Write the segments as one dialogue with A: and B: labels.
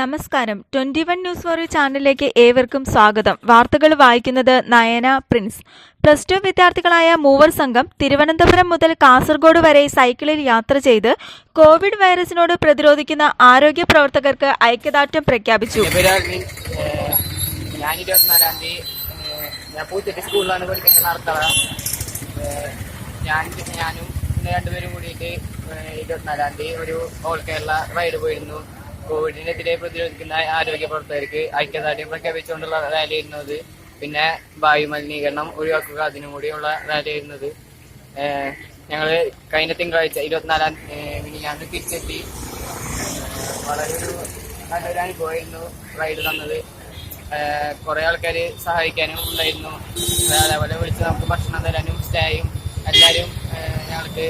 A: നമസ്കാരം. Twenty one news four ചാനലിലേക്ക് ഏവർക്കും സ്വാഗതം. വാർത്തകൾ വായിക്കുന്നത് നയന പ്രിൻസ്. പ്ലസ് ടു വിദ്യാർത്ഥികളായ മൂവർ സംഘം തിരുവനന്തപുരം മുതൽ കാസർഗോഡ് വരെ സൈക്കിളിൽ യാത്ര ചെയ്ത് കോവിഡ് വൈറസിനോട് പ്രതിരോധിക്കുന്ന ആരോഗ്യ പ്രവർത്തകർക്ക് ഐക്യദാർഢ്യം പ്രഖ്യാപിച്ചു.
B: ഞാൻ ഞാൻ ഞാനും രണ്ടുപേരും കൂടിയിട്ട് ഇരുപത്തിനാലാം തീയതി ഒരു ഓൾ കേരള റൈഡ് പോയിരുന്നു. കോവിഡിനെതിരെ പ്രതിരോധിക്കുന്ന ആരോഗ്യ പ്രവർത്തകർക്ക് ഐക്യദാർഢ്യം പ്രഖ്യാപിച്ചുകൊണ്ടുള്ള റാലി ആയിരുന്നത് പിന്നെ വായു മലിനീകരണം ഒഴിവാക്കുക അതിനും കൂടിയുള്ള റാലി ആയിരുന്നത് ഞങ്ങൾ കഴിഞ്ഞ തിങ്കളാഴ്ച ഇരുപത്തിനാലാം മിനിഞ്ഞാന്ന് തിരിച്ചെത്തി. വളരെ ഒരു നല്ലൊരു അനുഭവമായിരുന്നു റൈഡ് തന്നത്. കുറേ ആൾക്കാർ സഹായിക്കാനും ഉണ്ടായിരുന്നു. അതേപോലെ വിളിച്ച് നമുക്ക് ഭക്ഷണം തരാനും സ്റ്റേയും എല്ലാവരും ഞങ്ങൾക്ക്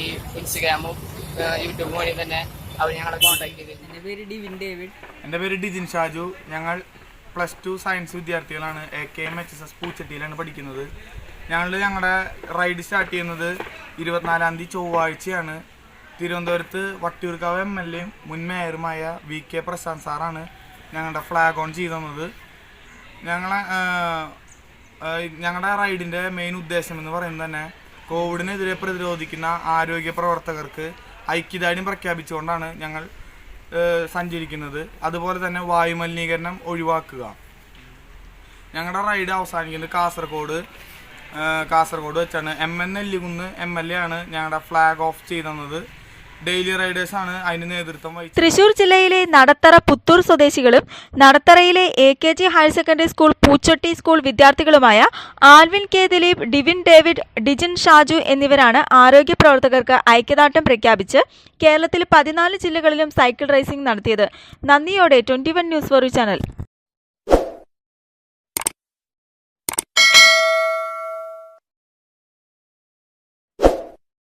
B: ഈ ഇൻസ്റ്റഗ്രാമും യൂട്യൂബും വഴി തന്നെ അവർ ഞങ്ങളെ കോൺടാക്ട് ചെയ്തിരുന്നു
C: എന്റെ പേര് ഡിവിൻ ഡേവിഡ്.
D: എന്റെ പേര് ഡിജിൻ ഷാജു. ഞങ്ങൾ പ്ലസ് ടു സയൻസ് വിദ്യാർത്ഥികളാണ്. A K M H S S പൂച്ചട്ടിയിലാണ് പഠിക്കുന്നത്. ഞങ്ങൾ ഞങ്ങളുടെ റൈഡ് സ്റ്റാർട്ട് ചെയ്യുന്നത് ഇരുപത്തിനാലാം തീയതി ചൊവ്വാഴ്ചയാണ്. തിരുവനന്തപുരത്ത് വട്ടിയൂർക്കാവ് എം എൽ എയും മുൻ മേയറുമായ വി കെ പ്രശാന്ത് സാറാണ് ഞങ്ങളുടെ ഫ്ലാഗ് ഓൺ ചെയ്തു തന്നത്. ഞങ്ങളെ ഞങ്ങളുടെ റൈഡിന്റെ മെയിൻ ഉദ്ദേശം എന്ന് പറയുന്നത് തന്നെ കോവിഡിനെതിരെ പ്രതിരോധിക്കുന്ന ആരോഗ്യ പ്രവർത്തകർക്ക് ഐക്യദാർഢ്യം പ്രഖ്യാപിച്ചുകൊണ്ടാണ് ഞങ്ങൾ സഞ്ചരിക്കുന്നത്. അതുപോലെ തന്നെ വായുമലിനീകരണം ഒഴിവാക്കുക. ഞങ്ങളുടെ റൈഡ് അവസാനിക്കുന്നത് കാസർഗോഡ് കാസർഗോഡ് വെച്ചാണ്. M N Ellikkunnu M L A ആണ് ഞങ്ങളുടെ ഫ്ലാഗ് ഓഫ് ചെയ്തത് ഡെയിലി റൈഡേഴ്സാണ് അതിന് നേതൃത്വം വഹിച്ചത്.
A: തൃശൂർ ജില്ലയിലെ നടത്തറ പുത്തൂർ സ്വദേശികളും നടത്തറയിലെ A K G higher secondary school Poochatti school വിദ്യാർത്ഥികളുമായ Alvin K Dileep Divin David Dijin Shaju എന്നിവരാണ് ആരോഗ്യ പ്രവർത്തകർക്ക് ഐക്യദാർഢ്യം പ്രഖ്യാപിച്ച് കേരളത്തിൽ പതിനാല് ജില്ലകളിലും സൈക്കിൾ റേസിംഗ് നടത്തിയത്. നന്ദിയോടെ twenty one news four channel.